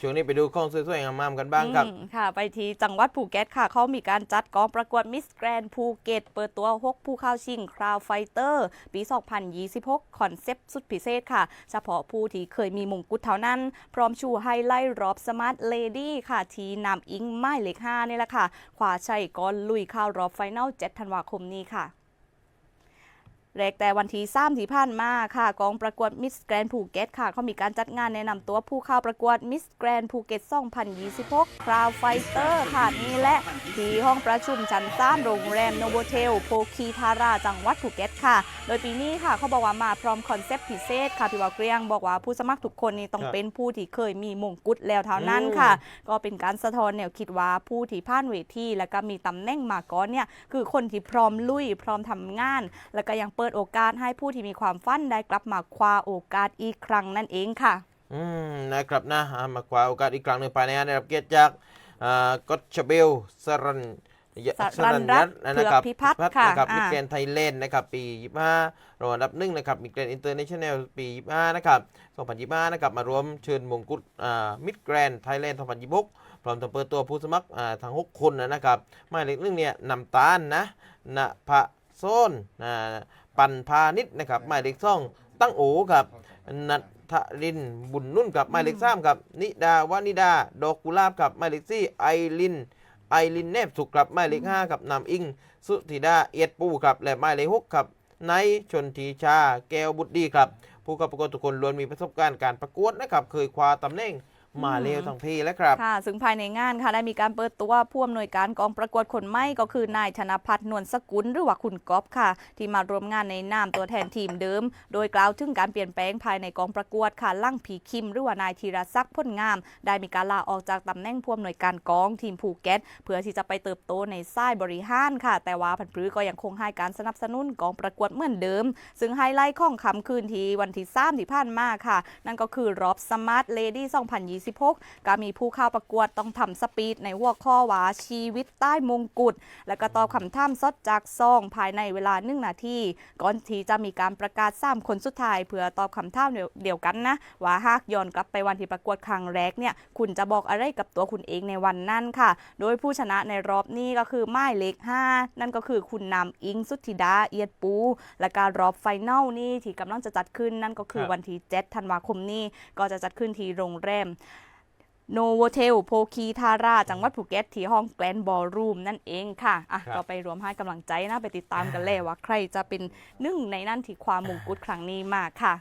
ช่วงนี้ไปดูของสวยๆงามๆกันบ้างครับ ค่ะ ไปที่จังหวัดภูเก็ตค่ะ เขามีการจัดกองประกวดมิสแกรนภูเก็ต เปิดตัว 6 ผู้เข้าชิงคราวไฟเตอร์ ปี 2026 คอนเซปต์สุดพิเศษค่ะ เฉพาะผู้ที่เคยมีมงกุฎเท่านั้น พร้อมชูไฮไลท์รอบสมาร์ทเลดี้ค่ะ ทีนำอิงไม้เล็ก5นี่แหละค่ะขวาชัยก่อนลุยเข้ารอบไฟแนล7ธันวาคมนี้ค่ะ แรกแต่วันที่3ที่ผ่านมาค่ะกองประกวดมิสแกรนภูเก็ตค่ะ เขามีการจัดงานแนะนำตัวผู้เข้าประกวดมิสแกรนภูเก็ต2026คราวไฟเตอร์ค่ะนี่แหละ ที่ห้องประชุมชั้น3โรงแรมโนโบเทลโพคีทาราจังหวัดภูเก็ตค่ะ โดยปีนี้ค่ะ เขาบอกว่ามาพร้อมคอนเซปต์พิเศษค่ะพี่ว่าเกรียงบอกว่าผู้สมัครทุกคนนี่ต้องครับเป็นผู้ที่เคยมีมงกุฎแล้วเท่านั้นค่ะ ก็เป็นการสะท้อนแนวคิดว่าผู้ที่ผ่านเวที แล้วก็มีตำแหน่งมาก่อนเนี่ยคือคนที่พร้อมลุยพร้อมทำงาน แล้วก็ยังเปิดโอกาสให้ผู้ที่มีความฝันได้กลับมาคว้าโอกาสอีกครั้งนั่นเองค่ะ อืมนะครับนะอ่ามาคว้าโอกาสอีกครั้งหนึ่งภายในงานได้รับเกียรติจากอ่ากอตชเบลสรันยสรัญรัตน์นะครับเผือกพิพัฒน์ค่ะนะครับอ่ามิเกรนไทยแลนด์นะครับ ปี 25รองอันดับหนึ่งนะครับมิเกรนอินเตอร์เนชั่นแนลปี 25 นะครับ 2025 นะครับ มารวมเชิญมงกุฎอ่ามิดแกรนไทยแลนด์ 2026 พร้อมทั้งเปิดตัวผู้สมัครอ่าทั้ง 6 คนนะครับหมายเลขหนึ่งเนี่ยนำตาลนะณพะโซนอ่า ปันพานิชย์นะครับหมายเลขสองตั้งโอครับนัทรินบุญนุ่นกับหมายเลขสามครับนิดาวานิดา ดอกกุหลาบกับหมายเลขสี่ไอรินไอรินเนบสุกครับหมายเลขห้ากับนำอิง สุธิดาเอียดปูครับและหมายเลขหกครับไนชนทีชา แก้วบุตรดีครับ ผู้เข้าประกวดทุกคนล้วนมีประสบการณ์การประกวดนะครับ เคยคว้าตำแหน่ง มาเลวทั้งพี่แล้วครับค่ะซึ่งภายในงานค่ะได้มีการเปิดตัวผู้อำนวยการกองประกวดคนใหม่ก็คือนายธนพัฒน์นวลสกุลหรือว่าคุณก๊อฟค่ะ ที่มาร่วมงานในนามตัวแทนทีมเดิม โดยกล่าวถึงการเปลี่ยนแปลงภายในกองประกวดค่ะลั่งผีคิม หรือว่านายธีรศักดิ์พ้นงาม ได้มีการลาออกจากตำแหน่งผู้อำนวยการกองทีมภูเก็ตเพื่อที่จะไปเติบโตในสายบริหารค่ะ แต่ว่าพันปรือก็ยังคงให้การสนับสนุนกองประกวดเหมือนเดิม ซึ่งไฮไลท์ของคำคืนที่วันที่3ที่ผ่านมาค่ะ นั่นก็คือรอบสมาร์ทเลดี้2026ก็มีผู้เข้าประกวดต้องทำสปีดในหัวข้อว่าชีวิตใต้มงกุฎและก็ตอบคำถามสดจากซองภายในเวลาหนึ่งนาทีก่อนที่จะมีการประกาศ3คนสุดท้ายเพื่อตอบคำถามเดียวเดียวกันนะว่าหากย้อนกลับไปวันที่ประกวดครั้งแรกเนี่ยคุณจะบอกอะไรกับตัวคุณเองในวันนั้นค่ะ โดยผู้ชนะในรอบนี้ก็คือหมายเลข5นั่นก็คือคุณนำอิงสุทธิดาเอียดปู และการรอบไฟนอลนี่ที่กำลังจะจัดขึ้นนั่นก็คือครับวันที่7ธันวาคมนี้ก็จะจัดขึ้นที่โรงแรม โนโวเทลโพคีทารา จังหวัดภูเก็ตที่ห้องแกลนบอลรูมนั่นเองค่ะอะ ครับ ก็ไปรวมให้กำลังใจนะ ไปติดตามกันเลยว่าใครจะเป็นหนึ่งในนั้นที่ความมงกุฎครั้งนี้มาค่ะ